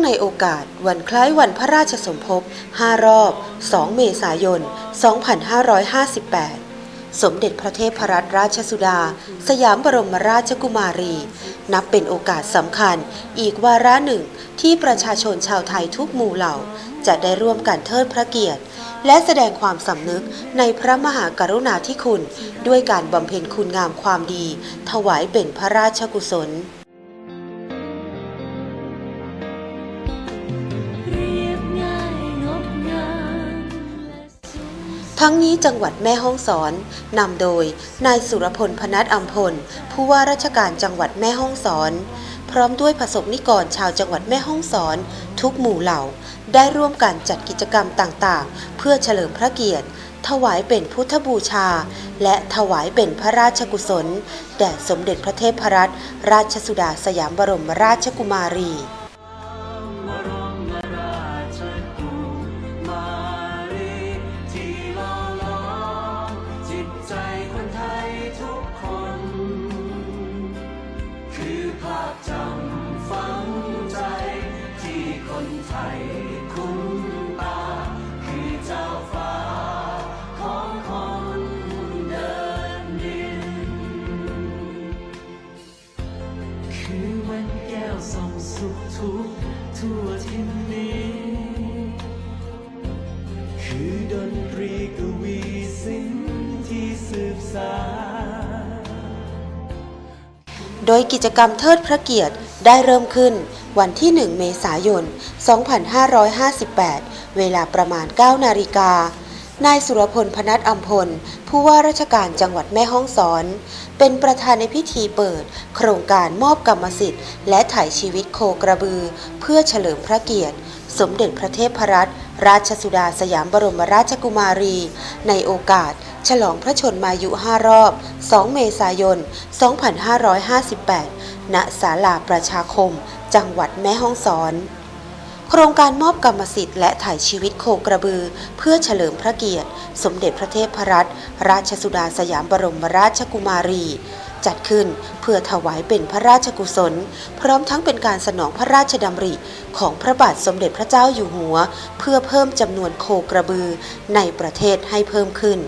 งในโอกาสวันคล้ายวันพระราชสมภพ 5 รอบ 2 เมษายน 2558 สมเด็จพระเทพรัตนราชสุดา สยามบรมราชกุมารี นับเป็นโอกาสสำคัญ อีกวาระหนึ่งที่ประชาชนชาวไทยทุกหมู่เหล่า จะได้ร่วมกันเทิดพระเกียรติ และแสดงความสำนึกในพระมหากรุณาธิคุณ ด้วยการบำเพ็ญคุณงามความดี ถวายเป็นพระราชกุศล ทั้งนี้จังหวัดแม่ฮ่องสอนนำโดยนายสุรพลพนัทอัมพล ผู้ว่าราชการจังหวัดแม่ฮ่องสอน พร้อมด้วยประสบนิกรชาวจังหวัดแม่ฮ่องสอน ทุกหมู่เหล่า ได้ร่วมกันจัดกิจกรรมต่างๆ เพื่อเฉลิมพระเกียรติ ถวายเป็นพุทธบูชา และถวายเป็นพระราชกุศล แด่สมเด็จพระเทพรัตนราชสุดาสยามบรมราชกุมารี โดยกิจกรรมเทิดพระเกียรติได้เริ่มขึ้น วันที่ 1 เมษายน 2558 เวลาประมาณ 9 นาฬิกานายสุรพลพนัทอัมพล ผู้ว่าราชการจังหวัดแม่ฮ่องสอน เป็นประธานในพิธีเปิด ครงการมอบกรรมสิทธิ์ และถ่ายชีวิตโคกระบือ เพื่อเฉลิมพระเกียรติ สมเด็จพระเทพรัตนราชสุดาสยามบรมราชกุมารี ในโอกาส ฉลองพระชนมายุ 5 รอบ 2 เมษายน 2558 ณ ศาลาประชาคม จังหวัดแม่ฮ่องสอนโครงการมอบกรรมสิทธิ์และถ่ายชีวิตโคกระบือ เพื่อเฉลิมพระเกียรติ สมเด็จพระเทพรัตนราชสุดาสยามบรมราชกุมารี จัดขึ้นเพื่อถวายเป็นพระราชกุศล พร้อมทั้งเป็นการสนองพระราชดำริของพระบาทสมเด็จพระเจ้าอยู่หัว เพื่อเพิ่มจำนวนโคกระบือในประเทศให้เพิ่มขึ้น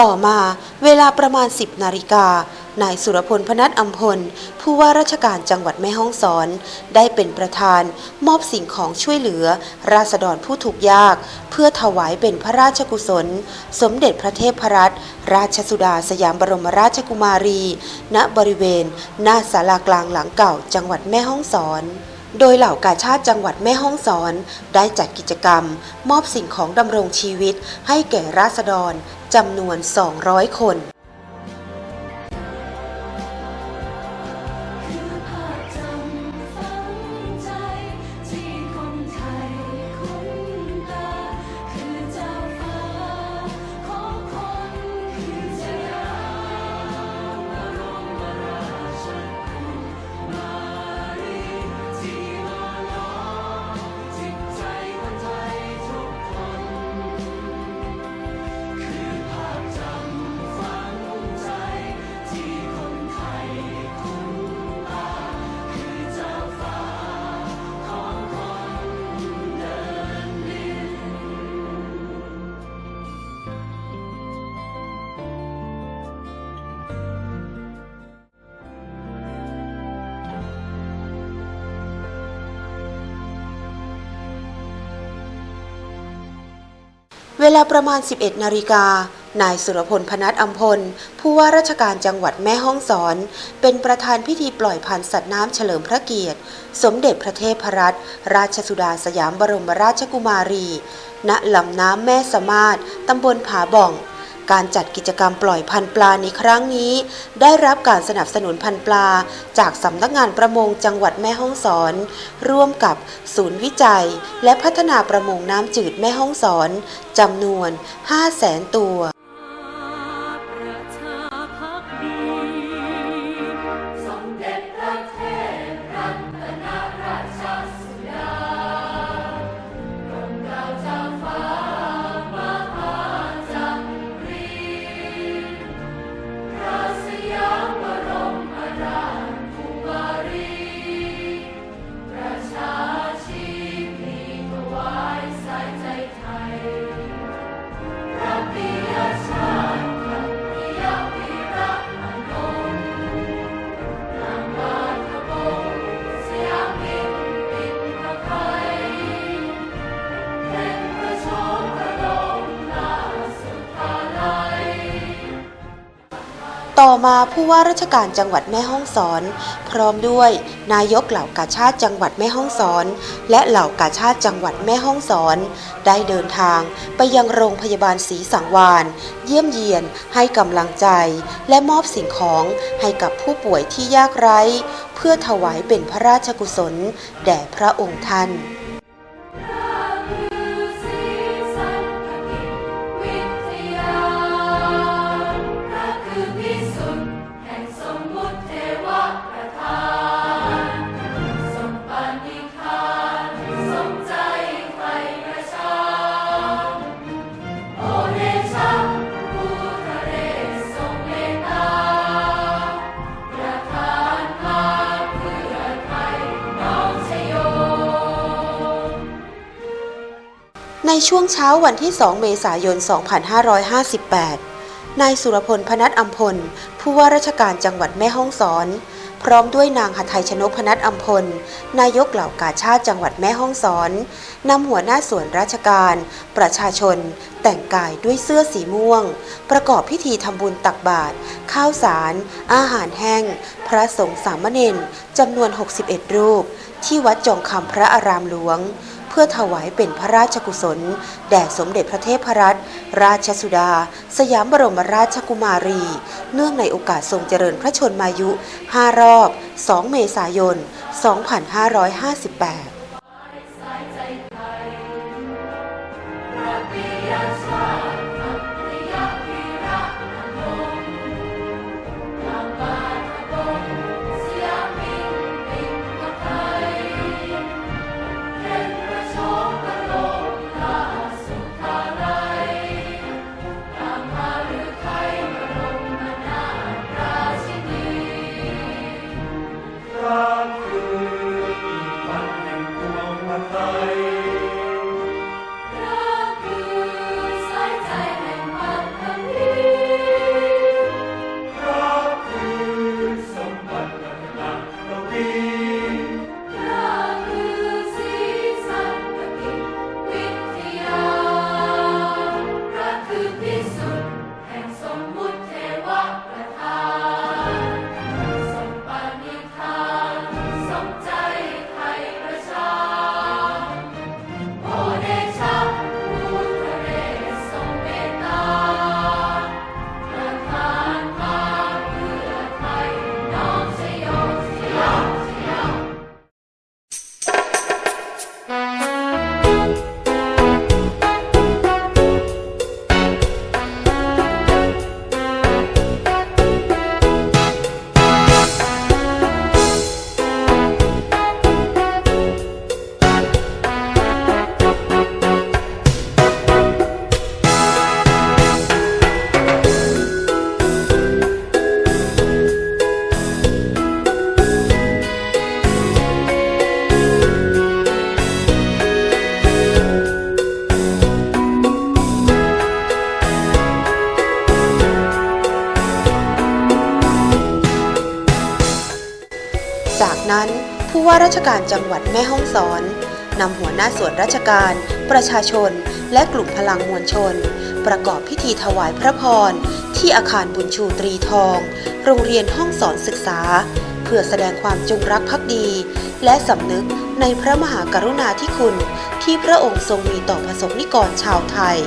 ต่อมาเวลาประมาณ 10 นาฬิกา นายสุรพลพนัทอัมพล ผู้ว่าราชการจังหวัดแม่ฮ่องสอน ได้เป็นประธาน มอบสิ่งของช่วยเหลือ ราษฎรผู้ถูกยาก เพื่อถวายเป็นพระราชกุศล สมเด็จพระเทพรัตนราชสุดาสยามบรมราชกุมารี ณบริเวณ หน้าศาลากลางหลังเก่า จังหวัดแม่ฮ่องสอนโดยเหล่ากาชาติจังหวัดแม่ฮ่องสอน ได้จัดกิจกรรม มอบสิ่งของดำรงชีวิตให้แก่ราษฎร จำนวน 200 คน เวลาประมาณ 11 นาฬิกา นายสุรพลพนัทอัมพล ผู้ว่าราชการจังหวัดแม่ฮ่องสอน เป็นประธานพิธีปล่อยพันธุ์สัตว์น้ำเฉลิมพระเกียรติ สมเด็จพระเทพรัตนราชสุดาสยามบรมราชกุมารี ณลำน้ำแม่สมาดตำบลผาบ่อง การจัดกิจกรรมปล่อยพันธุ์ปลาในครั้งนี้ ได้รับการสนับสนุนพันธุ์ปลา จากสำนักงานประมงจังหวัดแม่ฮ่องสอน ร่วมกับศูนย์วิจัย และพัฒนาประมงน้ำจืดแม่ฮ่องสอนจำนวน 5 0 0แสนตัว มาผู้ว่าราชการจังหวัดแม่ฮ่องสอน พร้อมด้วยนายกเหล่ากาชาติจังหวัดแม่ฮ่องสอน และเหล่ากาชาติจังหวัดแม่ฮ่องสอน ได้เดินทางไปยังโรงพยาบาลศรีสังวาน เยี่ยมเยียนให้กำลังใจ และมอบสิ่งของให้กับผู้ป่วยที่ยากไร้ เพื่อถวายเป็นพระราชกุศล แด่พระองค์ท่าน ช่วงเช้าวันที่ 2 เมษายน 2558 นายสุรพลพนัทอัมพล ผู้ว่าราชการจังหวัดแม่ฮ่องสอน พร้อมด้วยนางหทัยชนกพนัทอัมพล นายกเหล่ากาชาติจังหวัดแม่ฮ่องสอน นำหัวหน้าส่วนราชการ ประชาชน แต่งกายด้วยเสื้อสีม่วง ประกอบพิธีทำบุญตักบาตร ข้าวสาร อาหารแห้ง พระสงฆ์สามเณรจำนวน 61 รูป ที่วัดจองคำพระอารามหลวง พื่อถวายเป็นพระราชกุศล แด่สมเด็จพระเทพรัตนราชสุดา สยามบรมราชกุมารี เนื่องในโอกาสทรงเจริญพระชนมายุ 5 รอบ 2 เมษายน 2558 ราชการจังหวัดแม่ฮ่องสอนนำหัวหน้าส่วนราชการ ประชาชน และกลุ่มพลังมวลชน ประกอบพิธีถวายพระพร ที่อาคารบุญชูตรีทอง โรงเรียนห้องสอนศึกษา เพื่อแสดงความจงรักภักดี และสำนึกในพระมหากรุณาธิคุณ ที่พระองค์ทรงมีต่อประสบนิกรชาวไทย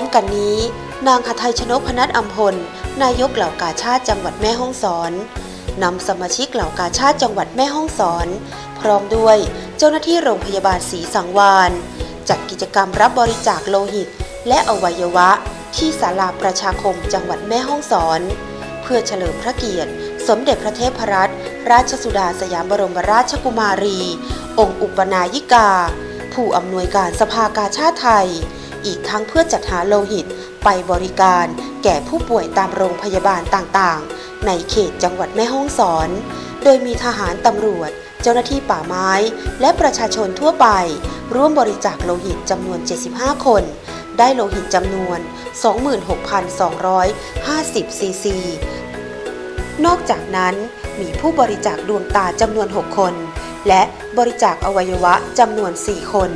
มกันนี้ นางหทัยชนกพนัทอัมพล นายกเหล่ากาชาติจังหวัดแม่ฮ่องสอนนำสมาชิกเหล่ากาชาติจังหวัดแม่ฮ่องสอน พร้อมด้วยเจ้าหน้าที่โรงพยาบาลศรีสังวานจัดกิจกรรมรับบริจาคโลหิต และอวัยวะ ที่ศาลาประชาคมจังหวัดแม่ฮ่องสอน เพื่อเฉลิมพระเกียรติ สมเด็จพระเทพรัตนราชสุดาสยามบรมราชกุมารี องค์อุปนายิกา ผู้อำนวยการสภากาชาติไทย อีกทั้งเพื่อจัดหาโลหิตไปบริการแก่ผู้ป่วยตามโรงพยาบาลต่างๆ ในเขตจังหวัดแม่ฮ่องสอน โดยมีทหารตำรวจ เจ้าหน้าที่ป่าไม้ และประชาชนทั่วไป ร่วมบริจาคโลหิตจำนวน 75 คน ได้โลหิตจำนวน 26,250 ซีซี นอกจากนั้นมีผู้บริจาคดวงตาจำนวน 6 คน และบริจาคอวัยวะจำนวน 4 คน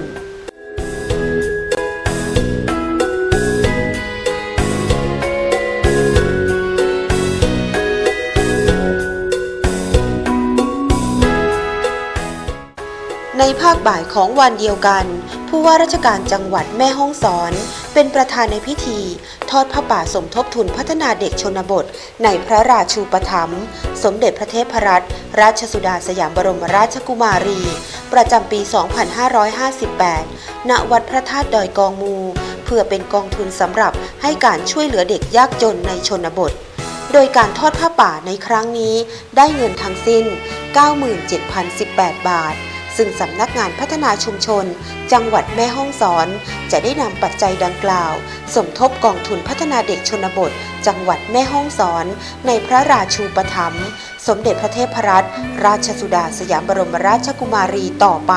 ในภาคบ่ายของวันเดียวกัน ผู้ว่าราชการจังหวัดแม่ฮ่องสอน เป็นประธานในพิธี ทอดผ้าป่าสมทบทุนพัฒนาเด็กชนบท ในพระราชูปถัมภ์สมเด็จพระเทพรัตนราชสุดาสยามบรมราชกุมารี ประจำปี 2558 ณ วัดพระธาตุดอยกองมู เพื่อเป็นกองทุนสำหรับให้การช่วยเหลือเด็กยากจนในชนบทโดยการทอดผ้าป่าในครั้งนี้ได้เงินทั้งสิ้น 97,018 บาท ซึ่งสำนักงานพัฒนาชุมชน จังหวัดแม่ฮ่องสอน จะได้นำปัจจัยดังกล่าว สมทบกองทุนพัฒนาเด็กชนบท จังหวัดแม่ฮ่องสอน ในพระราชูปถัมภ์สมเด็จพระเทพรัตนราชสุดาสยามบรมราชกุมารีต่อไป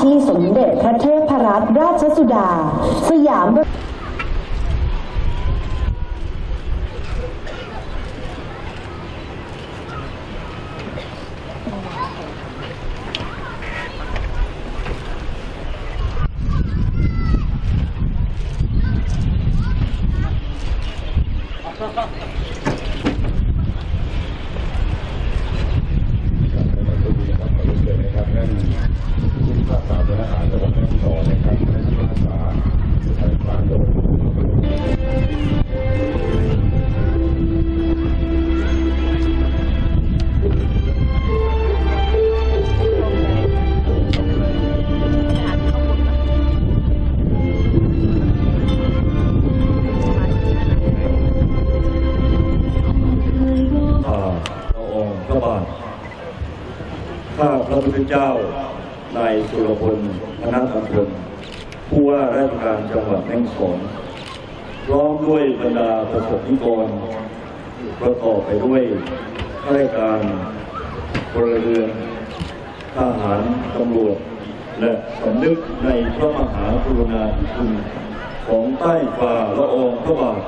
ที่สมเด็จพระเทพรัตนราชสุดา เจ้านายสุรพลพนัสอัมพลผู้ว่าราชการจังหวัดแม่ฮ่องสอนพร้อมด้วยบรรดาประสบนิกรประกอบไปด้วยข้าราชการพลเรือนทหารตำรวจ และสำนึกในพระมหากรุณาธิคุณของใต้ฝ่าละอองพระบาท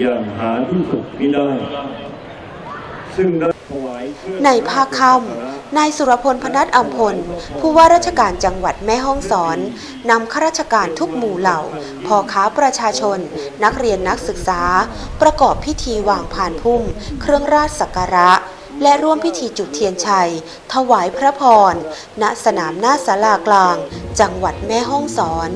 อย่างหาที่สุดมิได้ ซึ่งได้ถวายในภาคค่ำ นายสุรพลพนัสอัมพล ผู้ว่าราชการจังหวัดแม่ฮ่องสอนนำข้าราชการทุกหมู่เหล่าพ่อค้าประชาชน นักเรียนนักศึกษา ประกอบพิธีวางผ่านพุ่ม เครื่องราชสักการะ และร่วมพิธีจุดเทียนชัย ถวายพระพร ณสนามหน้าศาลากลาง จังหวัดแม่ฮ่องสอน